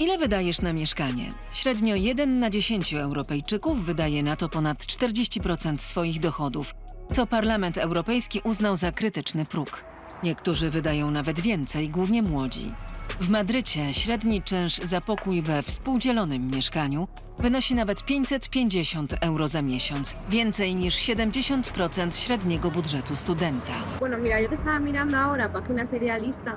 Ile wydajesz na mieszkanie? Średnio 1 na 10 Europejczyków wydaje na to ponad 40% swoich dochodów, co Parlament Europejski uznał za krytyczny próg. Niektórzy wydają nawet więcej, głównie młodzi. W Madrycie średni czynsz za pokój we współdzielonym mieszkaniu wynosi nawet 550 euro za miesiąc, więcej niż 70% średniego budżetu studenta. Bueno, mira, yo que estaba mirando ahora páginas de Idealista,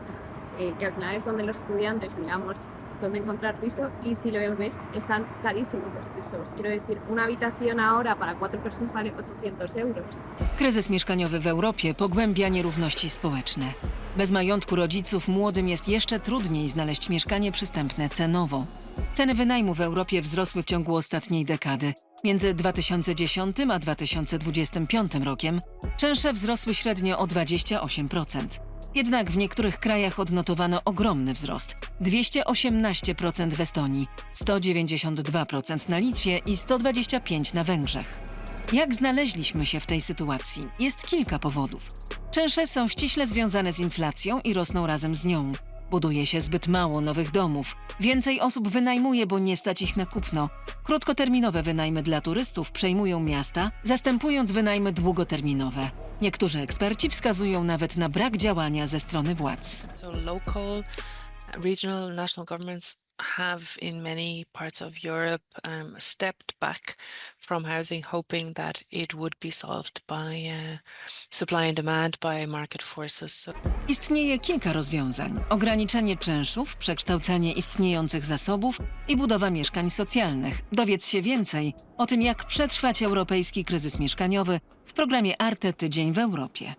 eh, que al final es donde los estudiantes miramos dónde encontrar y si lo ves están carísimos los pisos. Quiero decir, una habitación ahora para cuatro personas vale 800 euros. Kryzys mieszkaniowy w Europie pogłębia nierówności społeczne. Bez majątku rodziców młodym jest jeszcze trudniej znaleźć mieszkanie przystępne cenowo. Ceny wynajmu w Europie wzrosły w ciągu ostatniej dekady. Między 2010 a 2025 rokiem czynsze wzrosły średnio o 28%. Jednak w niektórych krajach odnotowano ogromny wzrost 218% w Estonii, 192% na Litwie i 125% na Węgrzech. Jak znaleźliśmy się w tej sytuacji? Jest kilka powodów. Czynsze są ściśle związane z inflacją i rosną razem z nią. Buduje się zbyt mało nowych domów. Więcej osób wynajmuje, bo nie stać ich na kupno. Krótkoterminowe wynajmy dla turystów przejmują miasta, zastępując wynajmy długoterminowe. Niektórzy eksperci wskazują nawet na brak działania ze strony władz. So local, regional, national governments have in many parts of Europe um, stepped back from housing, hoping that it would be solved by uh, supply and demand, by market forces. So Istnieje kilka rozwiązań: ograniczenie czynszów, przekształcanie istniejących zasobów i budowa mieszkań socjalnych. Dowiedz się więcej o tym, jak przetrwać europejski kryzys mieszkaniowy w programie Arte Tydzień w Europie.